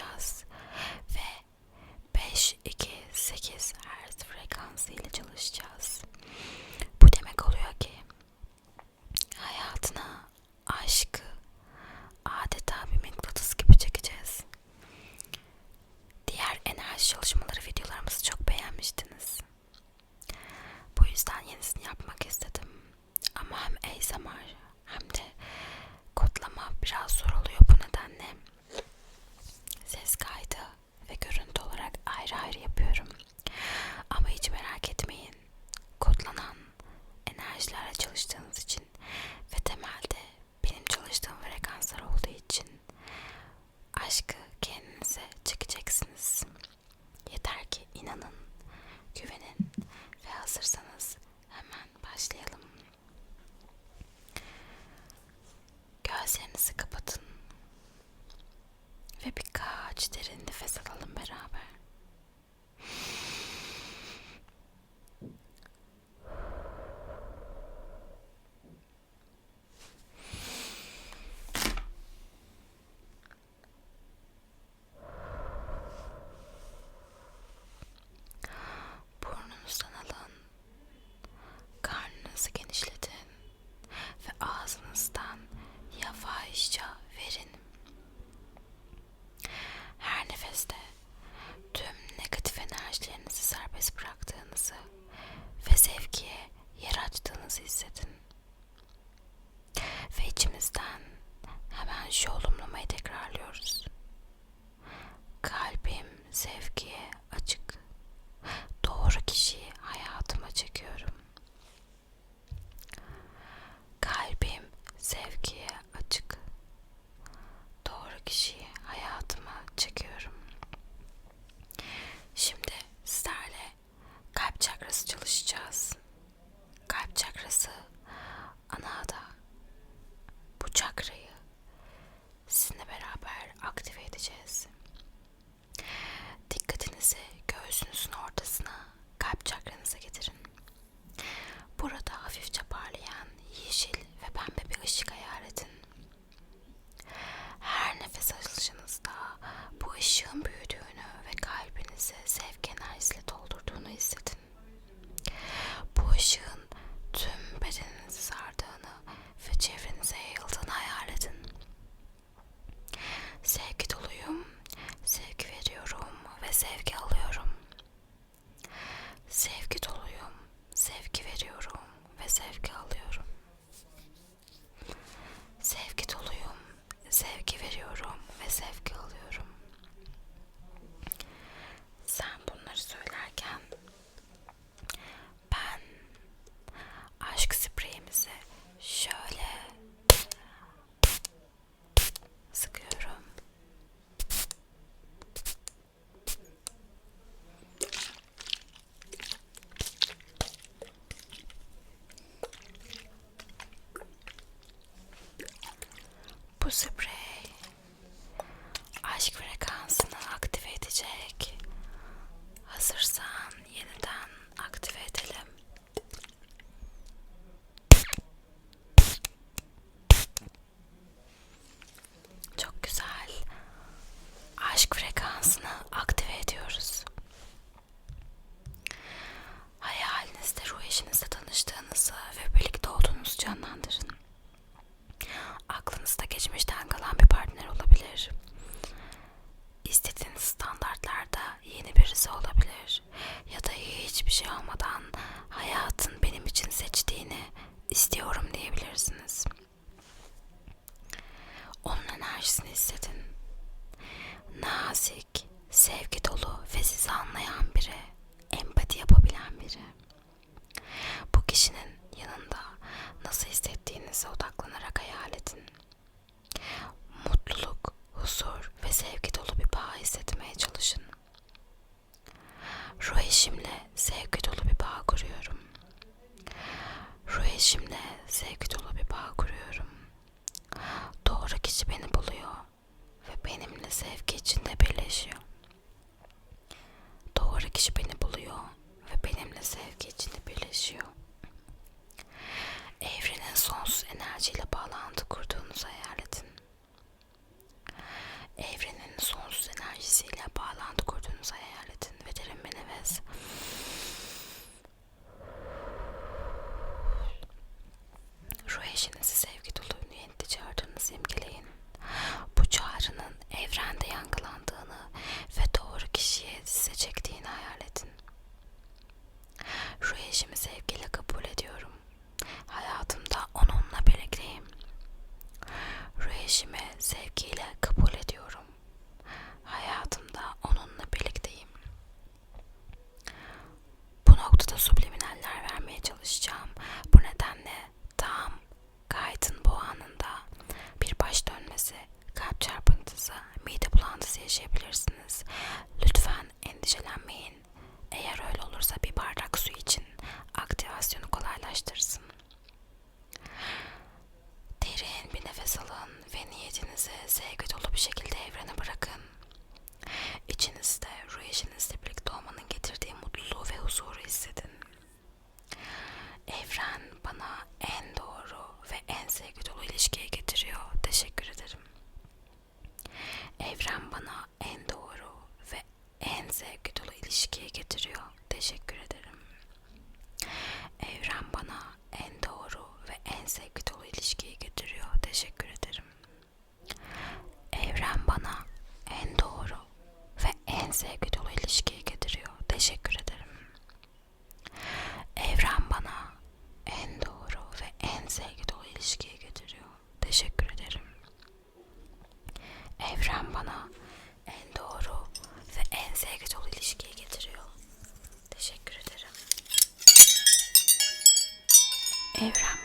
yapacağız. Ve 5, 2, 8 Hz frekansı ile çalışacağız. Bu demek oluyor ki hayatına aşkı, Gözlerinizi kapatın ve birkaç derin nefes alalım beraber. bedeninizi sardığını ve çevrenize yayıldığını hayal edin. Sevgi doluyum, sevgi veriyorum ve sevgi alıyorum. Sevgi doluyum, sevgi veriyorum ve sevgi alıyorum. istiyorum diyebilirsiniz. Onun enerjisini hissedin. Nazik, sevgi dolu ve sizi anlayan bana en doğru ve en sevgi dolu ilişkiyi getiriyor. Teşekkür ederim. Evren bana en doğru ve en sevgi dolu ilişkiyi getiriyor. Teşekkür ederim. Evren bana en doğru ve en sevgi dolu ilişkiyi getiriyor. Teşekkür ederim. Evren